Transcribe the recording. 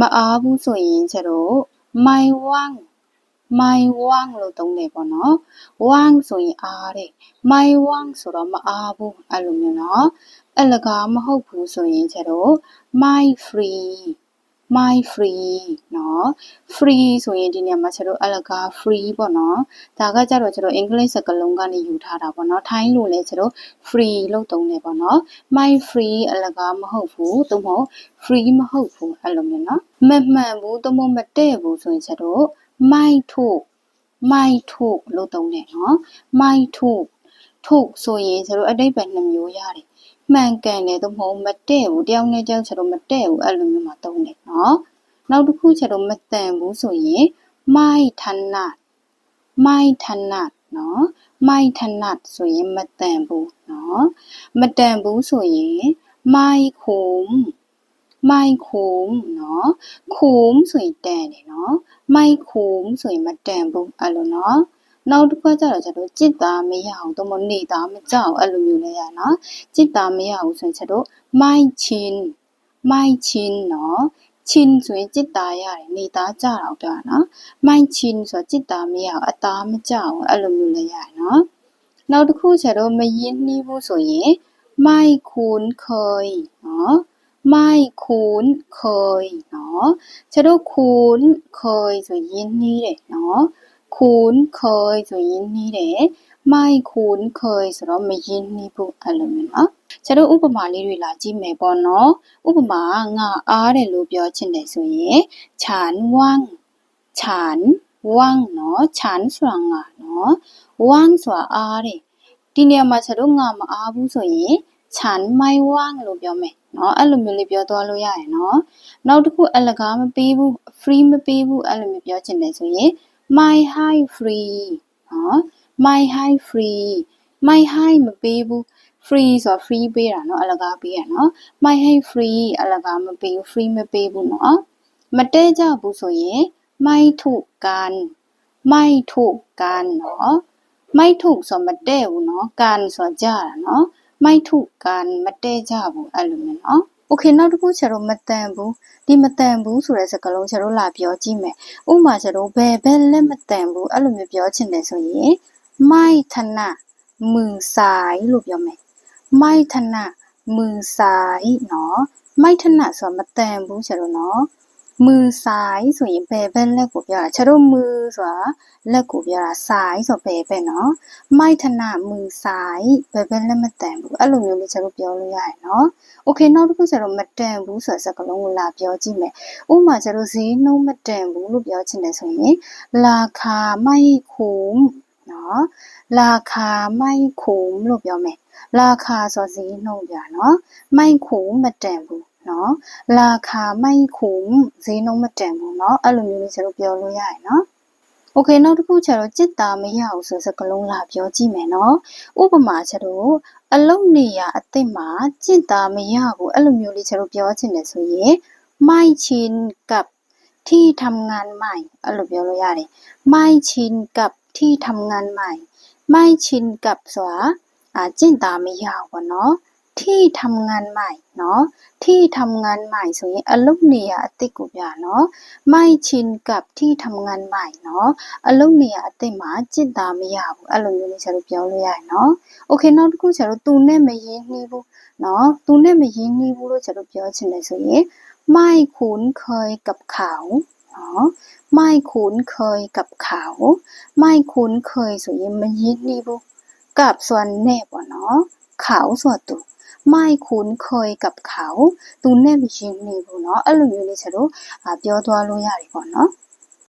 မအားဘူးဆိုရင်ကျတော့ my one my one လို့သုံးတယ်ပေါ့နော် one ဆိုရင်အားတယ် my one ဆိုတော့မအားဘူးအဲ့လိုမျိုးနော်အလကားမဟုတ်ဘူးဆိုရင်ကျတော့ my free my free เนาะ free ဆိုရင်ဒီနေရာမှာကျတော့အလကား free ပေါ့เนาะဒါကကြတော့ကျတော့အင်္ဂလိပ်စကားလုံးကနေယူထားတာပေါ့เนาะထိုင်းလိုလဲကျတော့ free လို့သုံးတယ်ပေါ့เนาะ my free အလကားမဟုတ်ဘူးသို့မဟုတ် free မဟုတ်ဘူးအဲ့လိုမျိုးเนาะမမှန်ဘူးသို့မဟုတ်မတည့်ဘူးဆိုရင်ကျတော့ my ထုတ် my ထုတ်လို့သုံးတယ်เนาะ my ထုတ် ထို့ဆိုရင်ဆိုတော့အတိတ်ပဲနှစ်မျိုးရတယ်မှန်ကန်တယ်သို့မဟုတ်မတည့်ဘူးတယောက်နဲ့တယောက်ဆိုတော့မတည့်ဘူးအဲ့လိုမျိုးမှာသုံးတယ်နော်နောက်တစ်ခုကျတော့မတန်ဘူးဆိုရင်မိုက်ထနတ်မိုက်ထနတ်နော်မိုက်ထနတ်ဆိုရင်မတန်ဘူးနော်မတန်ဘူးဆိုရင်မိုက်ခုံမိုက်ခုံနော်ခုံဆိုရင်တန်တယ်နော်မိုက်ခုံဆိုရင်မတန်ဘူးအဲ့လိုနော် နောက်တစ်ခါကျတော့ကျတော့จิตသားမရအောင်တော့မနေသားမကြောက်အဲ့လိုမျိုးလဲရနော်จิตသားမရအောင်ဆိုရင်ကျတော့ my chin my chin เนาะ chin ဆိုရင်จิตသားရတယ်နေသားကြတော့ပြောတာနော် my chin ဆိုတော့จิตသားမရအောင်အသားမကြောက်အဲ့လိုမျိုးလဲရတယ်နော်နောက်တစ်ခုကျတော့မရင်းနှီးဘူးဆိုရင် my คุ้นเคยเนาะ ไม่คุ้นเคยเนาะကျတော့คุ้นเคยဆိုရင်းနှီးတယ်เนาะ คุ้นเคยဆိုရင်းနှီးတယ်ไม่คุ้นเคยဆိုတော့မရင်းနှီးဘူးအဲ့လိုမျိုးเนาะကျတော့ဥပမာလေးတွေလာကြည့်မယ်ပေါ့နော်ဥပမာငါအားတယ်လို့ပြောချင်တယ်ဆိုရင်ခြံဝမ်းခြံဝမ်းเนาะခြံဆိုတာငါเนาะဝမ်းဆိုတာအားတယ်ဒီနေရာမှာကျတော့ငါမအားဘူးဆိုရင်ခြံမိုင်ဝမ်းလို့ပြောမယ်เนาะအဲ့လိုမျိုးလေးပြောသွားလို့ရတယ်เนาะနောက်တစ်ခုအလကားမပေးဘူး free မပေးဘူးအဲ့လိုမျိုးပြောချင်တယ်ဆိုရင် my high free เนาะ my high free my high မပေးဘူး free ဆိုတော့ free ပေးတာเนาะအလကားပေးရเนาะ my high free အလကားမပေးဘူး free မပေးဘူးเนาะမတဲကြဘူးဆိုရင် my ถูกกัน my ถูกกันเนาะ my ถูกဆိုတော့မတဲဘူးเนาะกันဆိုတော့ကြာတာเนาะ my ถูกกันမတဲကြဘူးအဲ့လိုမျိုးเนาะ โอเคနောက်တစ်ခုကျတော့မတန်ဘူးဒီမတန်ဘူးဆိုတဲ့စကားလုံးကျတော့လာပြောကြည့်မယ်ဥပမာကျတော့ဘယ်ဘက်လက်မတန်ဘူးအဲ့လိုမျိုးပြောချင်တယ်ဆိုရင် ไม่ถนัดมือซ้ายလို့ပြောမယ်ไม่ถนัดมือซ้ายเนาะไม่ถนัดဆိုတော့မတန်ဘူးကျတော့เนาะ มือซ้ายဆိုရင်ဘယ်ဘက်လက်ကိုပြောတာကျတော့มือဆိုတာလက်ကိုပြောတာซ้ายဆိုတော့ဘယ်ဘက်เนาะไม่ถนัดมือซ้ายဘယ်ဘက်လက်မတန်ဘူးအဲ့လိုမျိုးလေးကျတော့ပြောလို့ရတယ်เนาะโอเคနောက်တစ်ခုကျတော့မတန်ဘူးဆိုတဲ့စကားလုံးကိုလာပြောကြည့်မယ်ဥပမာကျတော့ဈေးနှုန်းမတန်ဘူးလို့ပြောချင်တယ်ဆိုရင်ราคาไม่คุ้มเนาะราคาไม่คุ้มလို့ပြောမယ်ราคาဆိုဈေးနှုန်းပြเนาะไม่คุ้มမတန်ဘူး เนาะราคาไม่คุ้มဈေးနှုန်းမတန်ဘူးเนาะအဲ့လိုမျိုးလေးကျတော့ပြောလို့ရတယ်เนาะโอเคနောက်တစ်ခုကျတော့จิตตาမရအောင်ဆိုစကလုံးလာပြောကြည့်မယ်เนาะဥปမာကျတော့အလုံးနေရအစ်စ်မှာจิตตาမရဘူးအဲ့လိုမျိုးလေးကျတော့ပြောချင်တယ်ဆိုရင်ไม่ชินกับที่ทำงานใหม่အဲ့လိုပြောလို့ရတယ်ไม่ชินกับที่ทำงานใหม่ไม่ชินกับဆိုတာအာကျင့်တာမရဘူးပေါ့နော် ที่ทำงานใหม่เนาะที่ทำงานใหม่ဆိုရင်အလုပ်နေရအစ်စ်ကိုပြเนาะไม่ชินกับที่ทำงานใหม่เนาะအလုပ်နေရအစ်စ်မှာကျင့်တာမရဘူးအဲ့လိုမျိုးလေးဆက်လို့ပြောလို့ရတယ်เนาะโอเคနောက်တစ်ခုဆက်လို့သူနဲ့မရင်းနှီးဘူးเนาะသူနဲ့မရင်းနှီးဘူးလို့ဆက်လို့ပြောချင်တယ်ဆိုရင်ไม่คุ้นเคยกับเขาเนาะไม่คุ้นเคยกับเขาไม่คุ้นเคยဆိုရင်မရင်းနှီးဘူးกับส่วนနဲ့ပေါ့เนาะเขาဆိုသူ ไม่คุ้นเคยกับเขาသူနဲ့မရင်းနှီးဘူးเนาะအဲ့လိုမျိုးလေးချက်တော့ပြောသွားလို့ရတယ်ပေါ့เนาะ